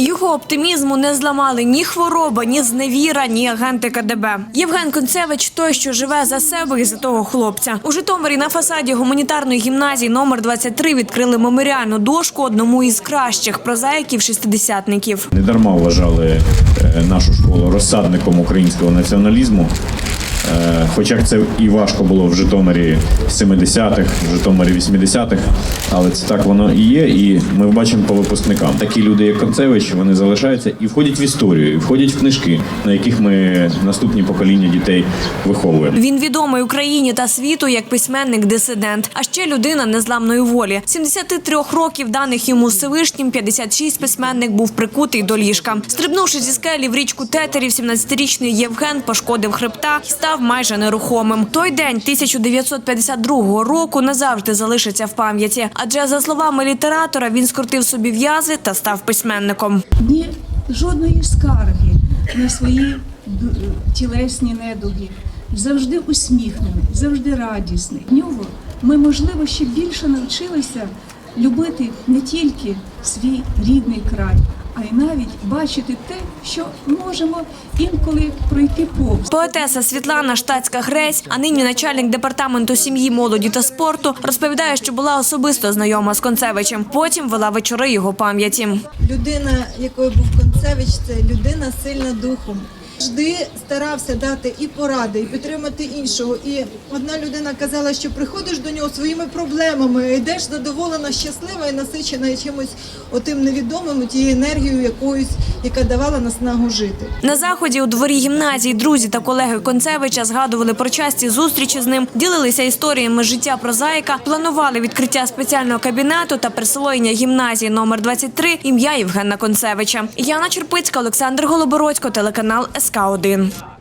Його оптимізму не зламали ні хвороба, ні зневіра, ні агенти КДБ. Євген Концевич той, що живе за себе і за того хлопця. У Житомирі на фасаді гуманітарної гімназії номер 23 відкрили меморіальну дошку одному із кращих прозаїків шестидесятників. Не дарма вважали е, нашу школу розсадником українського націоналізму. Е, Хоча це і важко було в Житомирі 70-х, в Житомирі 80-х, але це так воно і є. І ми бачимо по випускникам. Такі люди, як Концевич, вони залишаються і входять в історію, і входять в книжки, на яких ми наступні покоління дітей виховуємо. Він відомий Україні та світу як письменник-дисидент, а ще людина незламної волі. 73 років даних йому Всевишнім, 56 письменник був прикутий до ліжка. Стрибнувши зі скелі в річку Тетерів, 17-річний Євген пошкодив хребта і став майже нерухомим. Той день 1952 року назавжди залишиться в пам'яті, адже за словами літератора він скрутив собі в'язи та став письменником. ні жодної скарги на свої тілесні недуги. Завжди усміхнений, завжди радісний. В нього ми, можливо, ще більше навчилися любити не тільки свій рідний край, а й навіть бачити те, що можемо інколи пройти повз. Поетеса Світлана Штацька Грець, а нині начальник департаменту сім'ї, молоді та спорту, розповідає, що була особисто знайома з Концевичем. Потім вела вечори його пам'яті. людина, якою був Концевич, це людина сильна духом. Завжди старався дати і поради, і підтримати іншого. І одна людина казала, що приходиш до нього своїми проблемами, йдеш задоволена, щаслива і насичена чимось отим невідомим, тією енергією якоюсь, яка давала наснагу жити. На заході у дворі гімназії друзі та колеги Концевича згадували про часті зустрічі з ним, ділилися історіями життя прозаїка, планували відкриття спеціального кабінету та присвоєння гімназії номер 23 ім'я Євгена Концевича. Яна Черпицька, Олександр Голобородько, телеканал СК 1